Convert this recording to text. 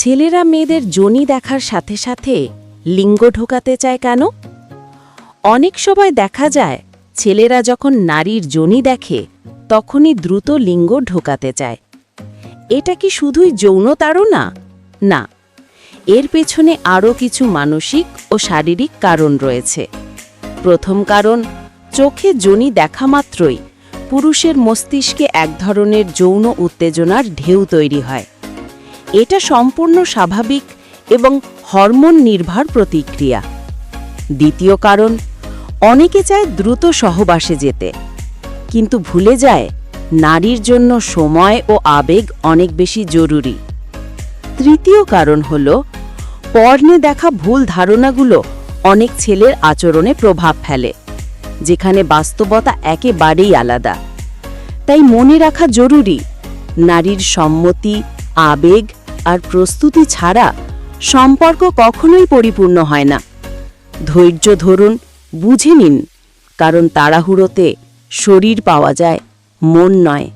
ছেলেরা মেয়েদের জনি দেখার সাথে সাথে লিঙ্গ ঢোকাতে চায় কেন? অনেক সময় দেখা যায়, ছেলেরা যখন নারীর জনি দেখে, তখনই দ্রুত লিঙ্গ ঢোকাতে চায়। এটা কি শুধুই যৌন তাড়না? না, এর পেছনে আরও কিছু মানসিক ও শারীরিক কারণ রয়েছে। প্রথম কারণ, চোখে জনি দেখা মাত্রই পুরুষের মস্তিষ্কে এক ধরনের যৌন উত্তেজনার ঢেউ তৈরি হয়। এটা সম্পূর্ণ স্বাভাবিক এবং হরমোন নির্ভর প্রতিক্রিয়া। দ্বিতীয় কারণ, অনেকে চায় দ্রুত সহবাসে যেতে। কিন্তু ভুলে যায়, নারীর জন্য সময় ও আবেগ অনেক বেশি জরুরি। তৃতীয় কারণ হল, পর্নে দেখা ভুল ধারণাগুলো অনেক ছেলের আচরণে প্রভাব ফেলে, যেখানে বাস্তবতা একেবারেই আলাদা। তাই মনে রাখা জরুরি, নারীর সম্মতি, আবেগ আর প্রস্তুতি ছাড়া সম্পর্ক কখনোই পরিপূর্ণ হয় না। ধৈর্য ধরুন, বুঝে নিন, কারণ তাড়াহুড়োতে শরীর পাওয়া যায়, মন নয়।